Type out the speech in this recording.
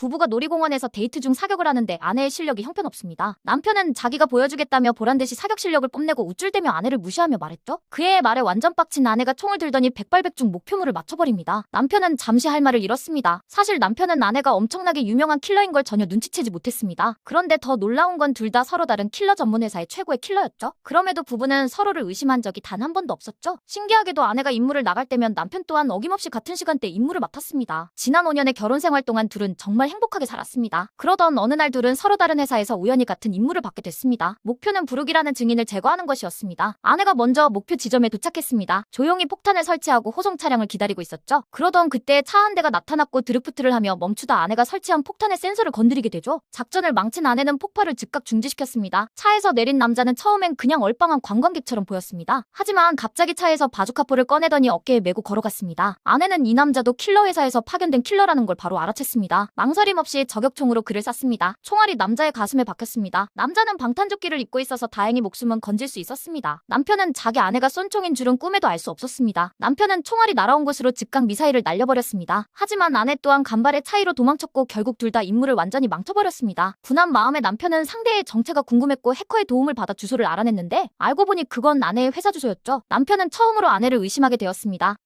부부가 놀이공원에서 데이트 중 사격을 하는데 아내의 실력이 형편없습니다. 남편은 자기가 보여주겠다며 보란듯이 사격 실력을 뽐내고 우쭐대며 아내를 무시하며 말했죠. 그의 말에 완전 빡친 아내가 총을 들더니 백발백중 목표물을 맞춰버립니다. 남편은 잠시 할 말을 잃었습니다. 사실 남편은 아내가 엄청나게 유명한 킬러인 걸 전혀 눈치채지 못했습니다. 그런데 더 놀라운 건 둘 다 서로 다른 킬러 전문 회사의 최고의 킬러였죠. 그럼에도 부부는 서로를 의심한 적이 단 한 번도 없었죠. 신기하게도 아내가 임무를 나갈 때면 남편 또한 어김없이 같은 시간대 임무를 맡았습니다. 지난 5년의 결혼 생활 동안 둘은 정말 행복하게 살았습니다. 그러던 어느 날 둘은 서로 다른 회사에서 우연히 같은 임무를 받게 됐습니다. 목표는 부르기라는 증인을 제거하는 것이었습니다. 아내가 먼저 목표 지점에 도착했습니다. 조용히 폭탄을 설치하고 호송 차량을 기다리고 있었죠. 그러던 그때 차 한 대가 나타났고 드리프트를 하며 멈추다 아내가 설치한 폭탄의 센서를 건드리게 되죠. 작전을 망친 아내는 폭발을 즉각 중지시켰습니다. 차에서 내린 남자는 처음엔 그냥 얼빵한 관광객처럼 보였습니다. 하지만 갑자기 차에서 바주카포를 꺼내더니 어깨에 메고 걸어갔습니다. 아내는 이 남자도 킬러 회사에서 파견된 킬러라는 걸 바로 알아챘습니다. 망설 임 없이 저격총으로 그를 쐈습니다. 총알이 남자의 가슴에 박혔습니다. 남자는 방탄조끼를 입고 있어서 다행히 목숨은 건질 수 있었습니다. 남편은 자기 아내가 쏜 총인 줄은 꿈에도 알 수 없었습니다. 남편은 총알이 날아온 곳으로 즉각 미사일을 날려버렸습니다. 하지만 아내 또한 간발의 차이로 도망쳤고 결국 둘 다 임무를 완전히 망쳐버렸습니다. 분한 마음에 남편은 상대의 정체가 궁금했고 해커의 도움을 받아 주소를 알아냈는데 알고 보니 그건 아내의 회사 주소였죠. 남편은 처음으로 아내를 의심하게 되었습니다.